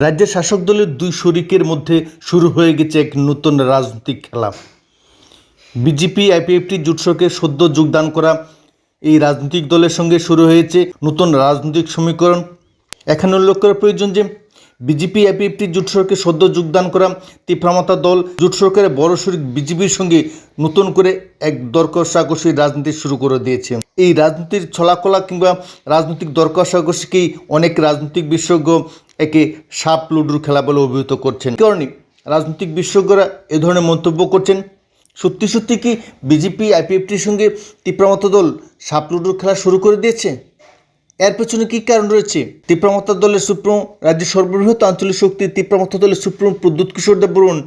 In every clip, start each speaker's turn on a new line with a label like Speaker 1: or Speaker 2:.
Speaker 1: রাজ্যের শাসক দলের দুই শরিকের মধ্যে শুরু হয়ে গেছে এক নতুন রাজনৈতিক খেলা। বিজেপি, আইপিএফটি জোটসকে সদ্য যোগদান করা এই রাজনৈতিক দলের সঙ্গে শুরু হয়েছে নতুন রাজনৈতিক সমীকরণ। এখানে উল্লেখ করা প্রয়োজন যে, বিজেপি, আইপিএফটি জোট সরকারে সদ্য যোগদান করা তীব্রামতা দল জোট সরকারের বড় শরিক বিজেপির সঙ্গে নতুন করে এক দর কষাকষি রাজনীতি শুরু করে দিয়েছে। এই রাজনীতির ছলাকলা কিংবা রাজনৈতিক দর কষাকষিকেই অনেক রাজনৈতিক বিশেষজ্ঞ একে সাপ লুডুর খেলা বলে অভিহিত করছেন। কারণে? রাজনৈতিক বিশেষজ্ঞরা এ ধরনের মন্তব্য করছেন। সত্যি সত্যি কি বিজেপি, আইপিএফটির সঙ্গে তীব্রামতা দল সাপ লুডুর খেলা শুরু করে দিয়েছে? এর পেছনে কী কারণ রয়েছে? তীব্রামতা দলের সুপ্রিম রাজ্যের সর্ববৃহৎ আঞ্চলিক শক্তি তীব্রামতা দলের সুপ্রিম প্রদ্যুৎ কিশোর দেব বরুণ,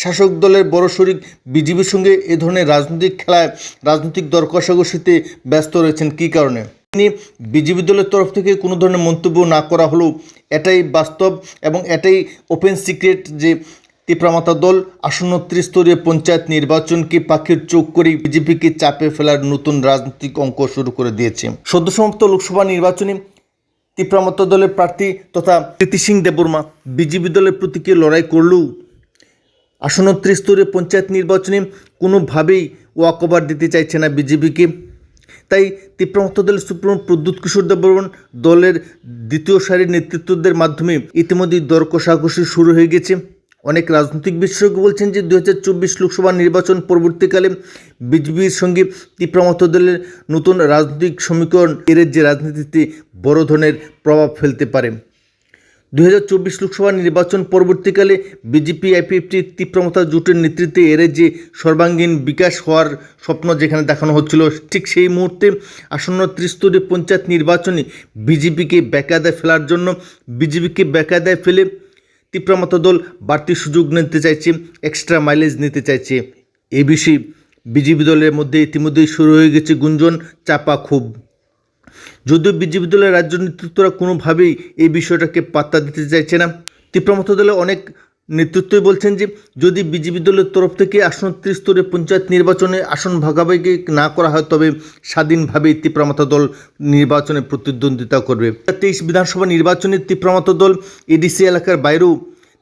Speaker 1: শাসক দলের বড় শরিক বিজেপির সঙ্গে এ ধরনের রাজনৈতিক খেলায় রাজনৈতিক দর কষাকষিতে ব্যস্ত রয়েছেন। কী কারণে? তিনি বিজেপি দলের তরফ থেকে কোনো ধরনের মন্তব্য না করা হলেও এটাই বাস্তব এবং এটাই ওপেন সিক্রেট যে তীব্রামাতা দল আসন্ন ত্রিস্তরীয় পঞ্চায়েত নির্বাচনকে পাখির চোখ করে বিজেপিকে চাপে ফেলার নতুন রাজনৈতিক অঙ্ক শুরু করে দিয়েছে। সদ্য সমাপ্ত লোকসভা নির্বাচনে তীব্রামাতা দলের প্রার্থী তথা প্রীতি সিং দেববর্মা বিজেপি দলের প্রতীকে লড়াই করলেও আসন্ন ত্রিস্তরীয় পঞ্চায়েত নির্বাচনে কোনোভাবেই ওয়াকওভার দিতে চাইছে না বিজেপিকে। তাই তীব্রমত্ত দলের সুপ্রিম প্রদ্যুৎ কিশোর দেববর্মন দলের দ্বিতীয় সারির নেতৃত্বদের মাধ্যমে ইতিমধ্যেই দর কষাকষি শুরু হয়ে গেছে। অনেক রাজনৈতিক বিশেষজ্ঞ বলছেন যে দু হাজার চব্বিশ লোকসভা নির্বাচন পরবর্তীকালে বিজেপির সঙ্গে তীব্রমত দলের নতুন রাজনৈতিক সমীকরণ এর যে রাজনীতিতে বড় ধরনের প্রভাব ফেলতে পারে। দু হাজার চব্বিশ লোকসভা নির্বাচন পরবর্তীকালে বিজেপি আইপিএফটি তীব্রমতা জোটের নেতৃত্বে এর যে সর্বাঙ্গীন বিকাশ হওয়ার স্বপ্ন যেখানে দেখানো হচ্ছিল, ঠিক সেই মুহূর্তে আসন্ন ত্রিস্তরীয় পঞ্চায়েত নির্বাচনে বিজেপিকে বেকায়দায় ফেলার জন্য বিজেপিকে বেকায়দায় ফেলে তীব্রমতা দল বাড়তি সুযোগ নিতে চাইছে এক্সট্রা মাইলেজ নিতে চাইছে। এ বিষয়ে বিজেপি দলের মধ্যে ইতিমধ্যেই শুরু হয়ে গেছে গুঞ্জন, চাপা ক্ষোভ যদিও বিজেপি দলের রাজ্য নেতৃত্বরা কোনোভাবেই এই বিষয়টাকে পাত্তা দিতে চাইছে না। তীব্রমত দলে অনেক নেতৃত্বই বলছেন যে, যদি বিজেপি দলের তরফ থেকে আসন ত্রিস্তরীয় পঞ্চায়েত নির্বাচনে আসন ভাগাভাগি না করা হয়, তবে স্বাধীনভাবে তীব্রমতা দল নির্বাচনে প্রতিদ্বন্দ্বিতা করবে। তেইশ বিধানসভা নির্বাচনে তীব্রমতা দল এডিসি এলাকার বাইরেও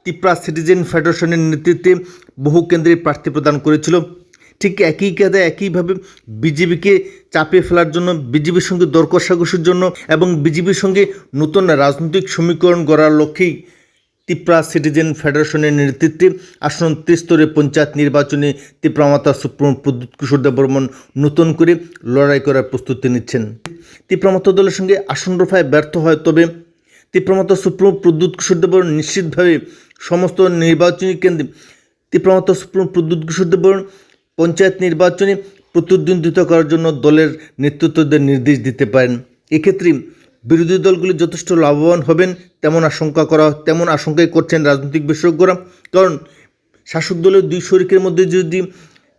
Speaker 1: তিপ্রা সিটিজেন ফেডারেশনের নেতৃত্বে বহু কেন্দ্রে প্রার্থী প্রদান করেছিল। ঠিক একই কাদে একইভাবে বিজেপিকে চাপিয়ে ফেলার জন্য, বিজেপির সঙ্গে দর কষাকষির জন্য এবং বিজেপির সঙ্গে নতুন রাজনৈতিক সমীকরণ গড়ার লক্ষ্যেই তিপ্রা সিটিজেন ফেডারেশনের নেতৃত্বে আসন ত্রিস্তরের পঞ্চায়েত নির্বাচনে তিপ্রামাতা সুপ্রিম প্রদ্যুৎ কিশোর দেববর্মন নতুন করে লড়াই করার প্রস্তুতি নিচ্ছেন। তিপ্রামাতা দলের সঙ্গে আসন রফায় ব্যর্থ হয়, তবে তিপ্রামাতা সুপ্রিম প্রদ্যুৎ কিশোর দেববর্মন নিশ্চিতভাবে সমস্ত নির্বাচনী কেন্দ্রে তিপ্রামাতা সুপ্রিম প্রদ্যুৎ কিশোর দেববর্মন পঞ্চায়েত নির্বাচনে প্রতিদ্বন্দ্বিতা করার জন্য দলের নেতৃত্বদের নির্দেশ দিতে পারেন। এক্ষেত্রে বিরোধী দলগুলি যথেষ্ট লাভবান হবেন তেমন আশঙ্কা করা, তেমন আশঙ্কাই করছেন রাজনৈতিক বিশেষজ্ঞরা। কারণ শাসক দলের দুই শরিকের মধ্যে যদি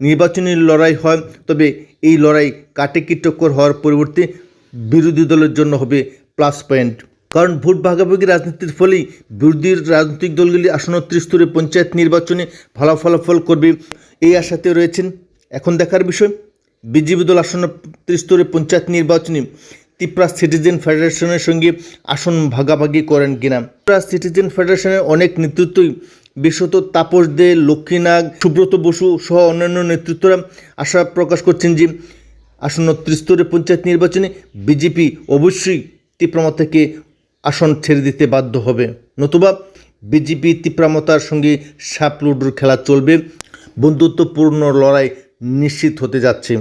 Speaker 1: নির্বাচনী লড়াই হয়, তবে এই লড়াই কাটে কি টক্কর হওয়ার পরিবর্তে বিরোধী দলের জন্য হবে প্লাস পয়েন্ট। কারণ ভোট ভাগাভাগি রাজনীতির ফলেই বিরোধী রাজনৈতিক দলগুলি আসন্ন ত্রিস্তরীয় পঞ্চায়েত নির্বাচনে ভালো ফলাফল করবে। এই আশাতে রয়েছেন। এখন দেখার বিষয়, বিজেপি দল আসন্ন ত্রিস্তরে পঞ্চায়েত নির্বাচনে তিপ্রা সিটিজেন ফেডারেশনের সঙ্গে আসন ভাগাভাগি করেন কিনা। ত্রিপুরা সিটিজেন ফেডারেশনের অনেক নেতৃত্বই বিশেষত তাপস দে লক্ষ্মীনাগ সুব্রত বসু সহ অন্যান্য নেতৃত্বরা আশা প্রকাশ করছেন যে আসন্ন ত্রিস্তরীয় পঞ্চায়েত নির্বাচনে বিজেপি অবশ্যই তীব্রমা থেকে আসন ছেড়ে দিতে বাধ্য হবে। নতুবা বিজেপি তীব্রামতার সঙ্গে সাপ লুডুর খেলা চলবে। বন্ধুত্বপূর্ণ লড়াই নিশ্চিত হতে যাচ্ছে।